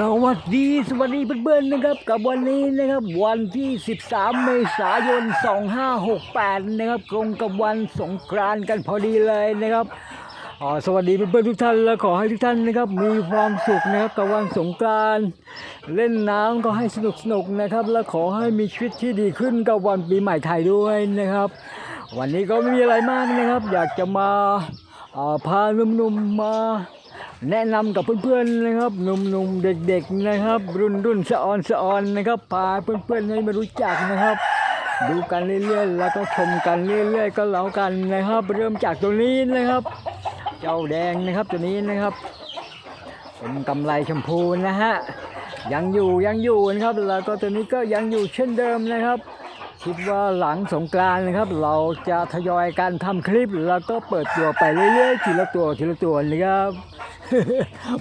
สวัสดีสวัสดีเพื่อนๆนะครับกับวันนี้นะครับวันที่ 13 เมษายน 2568 นะครับตรงกับวันสงกรานต์กันพอดีเลยนะครับอ๋อสวัสดีเพื่อนๆทุกท่านและขอให้ทุกท่านนะครับมีความสุขนะครับกับวันสงกรานต์เล่นน้ำก็ให้สนุกสนุกนะครับ และขอให้มีชีวิตที่ดีขึ้นกับวันปีใหม่ไทยด้วยนะครับ วันนี้ก็ไม่มีอะไรมากนะครับ อยากจะมาพาหนุ่มๆมา แนะนำกับเพื่อนๆนะครับหนุ่มๆเด็กๆนะครับ รุ่นรุ่นสะออนสะออนนะครับพาเพื่อนๆให้มารู้จักนะครับ ดูกันเรื่อยๆแล้วก็ชมกันเรื่อยๆก็เล่ากันนะครับ เริ่มจากตัวนี้นะครับ เจ้าแดงนะครับตัวนี้นะครับ เป็นกำไรชมพูนะฮะยังอยู่ยังอยู่นะครับแล้วก็ตัวนี้ก็ยังอยู่เช่นเดิมนะครับคิดว่าหลังสงกรานต์นะครับ เราจะทยอยการทำคลิป แล้วก็เปิดตัวไปเรื่อยๆทีละตัวทีละตัวนะครับ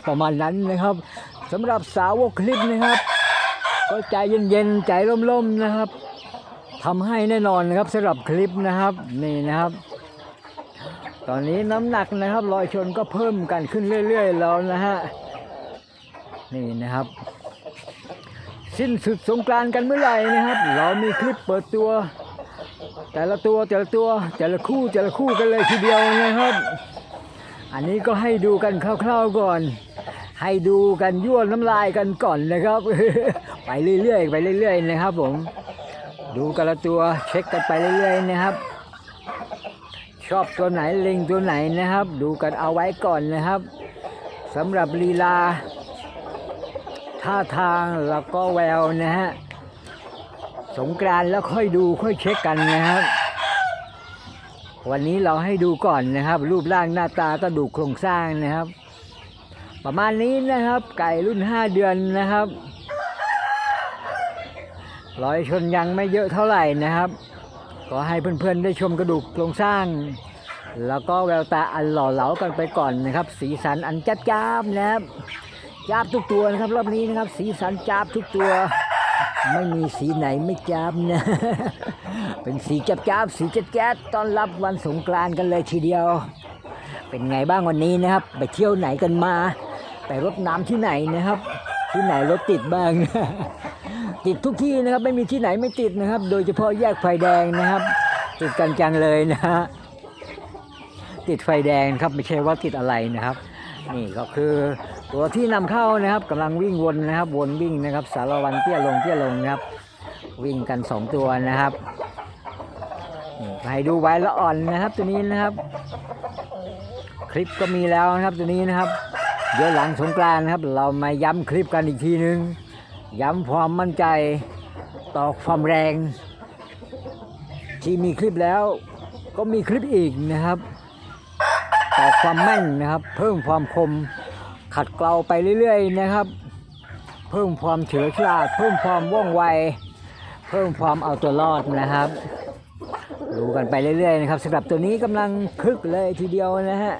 ประมาณนั้นนะครับสำหรับสาวกคลิปนะครับ ก็ใจเย็นๆใจร่มๆนะครับทำให้แน่นอนนะครับสำหรับคลิปนะครับนี่นะครับ ตอนนี้น้ำหนักนะครับรอยชนก็เพิ่มกันขึ้นเรื่อย ๆ แล้วนะฮะนี่นะครับ สิ้นสุดสงกรานกันเมื่อไหร่นะครับ เรามีคลิปเปิดตัว แต่ละตัวแต่ละตัวแต่ละคู่แต่ละคู่กันเลยทีเดียวนะครับ อันนี้ก็ให้ดูกันคร่าวๆก่อน ให้ดูกันยั่วน้ำลายกันก่อนนะครับ ไปเรื่อยๆไปเรื่อยๆนะครับผม ดูกันละตัวเช็คกันไปเรื่อยๆนะครับ ชอบตัวไหนเล็งตัวไหนนะครับ ดูกันเอาไว้ก่อนนะครับสำหรับลีลา ท่าทางแล้วก็แววนะฮะสงกรานแล้วค่อยดูค่อยเช็คกันนะครับ วันนี้เราให้ดูก่อนนะครับ รูปร่างหน้าตาก็ดูโครงสร้างนะครับ ประมาณนี้นะครับ ไก่รุ่น 5 เดือนนะครับรอยชนยังไม่เยอะเท่าไหร่นะครับ ก็ให้เพื่อนๆได้ชมกระดูกโครงสร้าง แล้วก็แววตาอันหล่อเหลากันไปก่อนนะครับ สีสันอันจับจ้าบนะครับจับทุกตัวนะครับรอบนี้นะครับ สีสันจับทุกตัว ไม่มีสีไหนไม่จับนะ เป็นสีจับจับสีจัดแจ๊ดต้อนรับวันสงกรานต์กันเลยทีเดียว เป็นไงบ้างวันนี้นะครับ ไปเที่ยวไหนกันมา ไปรดน้ำที่ไหนนะครับ ที่ไหนรถติดบ้าง ติดทุกที่นะครับไม่มีที่ไหนไม่ติดนะครับ โดยเฉพาะแยกไฟแดงนะครับ ติดกันจังเลยนะฮะติดไฟแดงครับไม่ใช่ว่าติดอะไรนะครับ นี่ก็คือตัวที่นำเข้านะครับกำลังวิ่งวนนะครับ วนวิ่งนะครับ สารวันเตี้ยลงเตี้ยลงนะครับ วิ่งกันสองตัวนะครับ ให้ดูไว้ละอ่อนนะครับตัวนี้นะครับ คลิปก็มีแล้วนะครับตัวนี้นะครับ เดี๋ยวหลังสงกรานต์นะครับ เรามาย้ำคลิปกันอีกทีนึง ย้ำความมั่นใจต่อความแรง ที่มีคลิปแล้วก็มีคลิปอีกนะครับ ต่อความแม่นนะครับ เพิ่มความคมขัดเกลาไปเรื่อยๆนะครับ เพิ่มความเฉลียวฉลาด เพิ่มความว่องไว เพิ่มความเอาตัวรอดนะครับ ดูกันไปเรื่อยๆนะครับสำหรับตัวนี้กำลังคึกเลยทีเดียวนะฮะ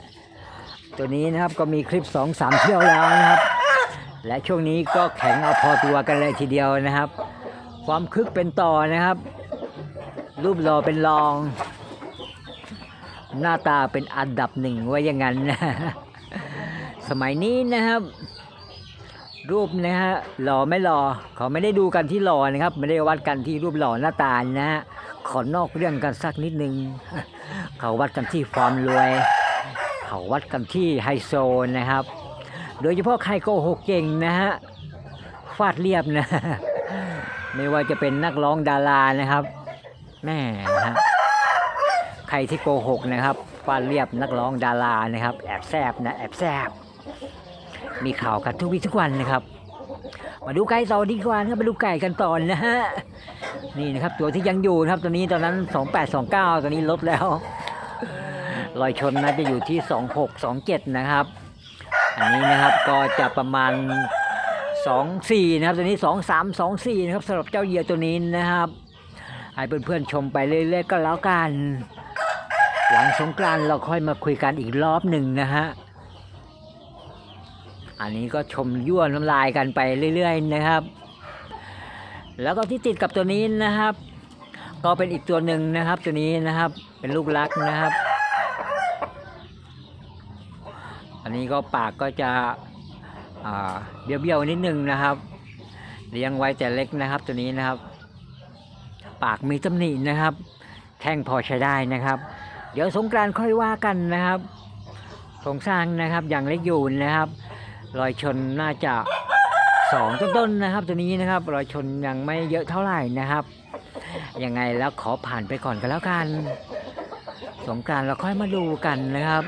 ตัวนี้นะครับก็มีคลิป2อสามเที่ยวแล้วนะครับ และช่วงนี้ก็แข็งเอาพอตัวกันเลยทีเดียวนะครับ ความคึกเป็นต่อนะครับ รูปรอเป็นรอง หน้าตาเป็นอันดับหนึ่งว่าอย่างนั้นนะสมัยนี้นะครับ รูปนะฮะหล่อไม่หล่อเขาไม่ได้ดูกันที่หล่อนะครับ ไม่ได้วัดกันที่รูปหล่อหน้าตานะฮะ ขอนอกเรื่องกันสักนิดนึง เขาวัดกันที่ความรวย เขาวัดกันที่ไฮโซนะครับ โดยเฉพาะใครโกหกเก่งนะฮะฟาดเรียบนะ ไม่ว่าจะเป็นนักร้องดารานะครับแม่นะฮะใครที่โกหกนะครับฟาดเรียบนักร้องดารานะครับ แอบแซบนะแอบแซบมีข่าวกันทุกวี่ทุกวันนะครับ มาดูไก่ต่อดีกว่านะครับมาดูไก่กันต่อนะฮะนี่นะครับ ตัวที่ยังอยู่นะครับ ตัวนี้ตอนนั้น 2829 ตัวนี้ลดแล้วรอยชนน่าจะอยู่ที่ 2627 นะครับ อันนี้นะครับก็จะประมาณ 24 นะครับ ตัวนี้ 2324 นะครับสำหรับเจ้าเหยียตัวนี้นะครับให้เพื่อนๆชมไปเรื่อยๆก็แล้วกัน หลังสงกรานเราค่อยมาคุยกันอีกรอบหนึ่งนะฮะ อันนี้ก็ชมยั่วน้ำลายกันไปเรื่อย ๆ นะครับ แล้วก็ที่ติดกับตัวนี้นะครับ ก็เป็นอีกตัวหนึ่งนะครับ ตัวนี้นะครับเป็นลูกรักนะครับ อันนี้ก็ปากก็จะเบี้ยวๆนิดนึงนะครับเลี้ยงไว้แต่เล็กนะครับ ตัวนี้นะครับ ปากมีตำหนินะครับแข้งพอใช้ได้นะครับ เดี๋ยวสงกรานค่อยว่ากันนะครับโครงสร้างนะครับอย่างเล็กอยู่นะครับ รอยชนน่าจะสองต้นๆนะครับ ตัวนี้นะครับ รอยชนยังไม่เยอะเท่าไหร่นะครับยังไงแล้วขอผ่านไปก่อนกันแล้วกัน สงกานต์เราค่อยมาดูกันนะครับ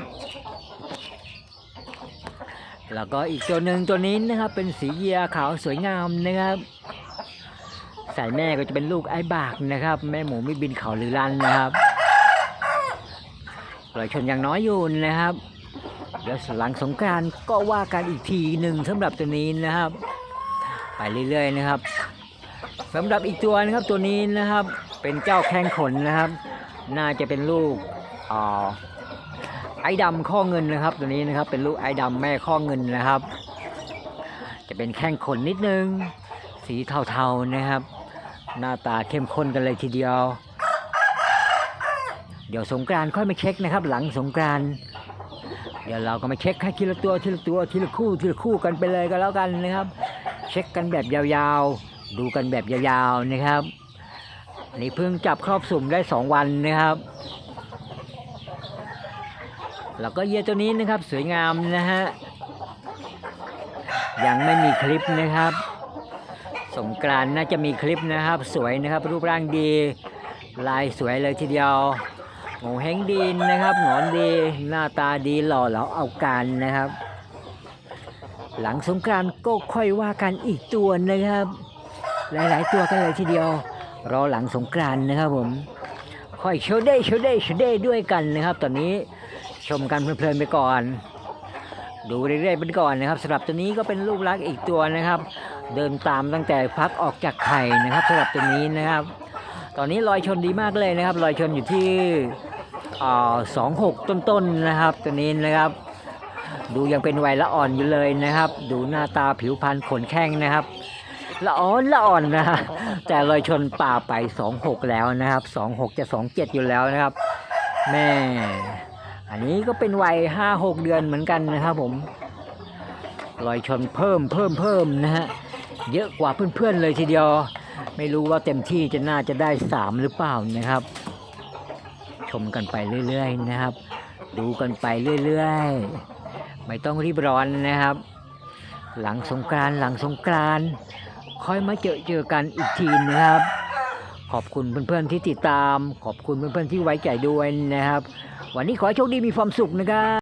แล้วก็อีกตัวหนึ่งตัวนี้นะครับ เป็นสีเยียขาวสวยงามนะครับสายแม่ก็จะเป็นลูกไอ้บากนะครับ แม่หมูไม่บินเขาหรือลันนะครับรอยชนยังน้อยอยู่นะครับ เดี๋ยวหลังสงกานต์ก็ว่ากันอีกทีหนึ่งสำหรับตัวนี้นะครับ ไปเรื่อยๆนะครับสำหรับอีกตัวนะครับตัวนี้นะครับ เป็นเจ้าแข้งขนนะครับ น่าจะเป็นลูกอ่าไอ้ดำข้อเงินนะครับ ตัวนี้นะครับเป็นลูกไอ้ดำแม่ข้อเงินนะครับ จะเป็นแข้งขนนิดนึง สีเทาๆนะครับ หน้าตาเข้มข้นกันเลยทีเดียว เดี๋ยวสงกรานค่อยมาเช็คนะครับ หลังสงกรานต์ เดี๋ยวเราก็มาเช็คให้ทีละตัวทีละตัวทีละคู่ทีละคู่กันไปเลยก็แล้วกันนะครับ เช็คกันแบบยาวๆ ดูกันแบบยาวๆนะครับนนี้เพิ่งจับครอบสุ่มได้ 2 วันนะครับ แล้วก็เยียตัวนี้นะครับสวยงามนะฮะยังไม่มีคลิปนะครับ สงกรานน่าจะมีคลิปนะครับ สวยนะครับ รูปร่างดี ลายสวยเลยทีเดียว โงเฮงดีนะครับหงอนดี หน้าตาดีหล่อเหลาเอาการนะครับ หลังสงกรานก็ค่อยว่ากันอีกตัวนะครับ หลาย ๆ ตัวกันเลยทีเดียว รอหลังสงกรานนะครับผมค่อยโชว์เด้โชว์เด้โชว์เด้ด้วยกันนะครับ ตอนนี้ชมกันเพลินๆไปก่อน ดูเรื่อยๆไปก่อนนะครับสำหรับตัวนี้ก็เป็นลูกรักอีกตัวนะครับ เดินตามตั้งแต่พักออกจากไข่นะครับสำหรับตัวนี้นะครับ ตอนนี้รอยชนดีมากเลยนะครับรอยชนอยู่ที่สองหกต้นๆนะครับ ตัวนี้นะครับ ดูยังเป็นวัยละอ่อนอยู่เลยนะครับ ดูหน้าตาผิวพรรณขนแข้งนะครับละอ่อนละอ่อนนะแต่รอยชนป่าไปสองหกแล้วนะครับสองหกจะสองเจ็ดอยู่แล้วนะครับแม่อันนี้ก็เป็นวัยห้าหกเดือนเหมือนกันนะครับผมรอยชนเพิ่มเพิ่มเพิ่มนะฮะเยอะกว่าเพื่อนๆเลยทีเดียว ไม่รู้ว่าเต็มที่จะน่าจะได้สามหรือเปล่านะครับ ชมกันไปเรื่อยๆนะครับ ดูกันไปเรื่อยๆ ไม่ต้องรีบร้อนนะครับ หลังสงกรานหลังสงกรานค่อยมาเจอเจอกันอีกทีนะครับ ขอบคุณเพื่อนๆที่ติดตาม ขอบคุณเพื่อนๆที่ไว้ใจด้วยนะครับ วันนี้ขอโชคดีมีความสุขนะครับ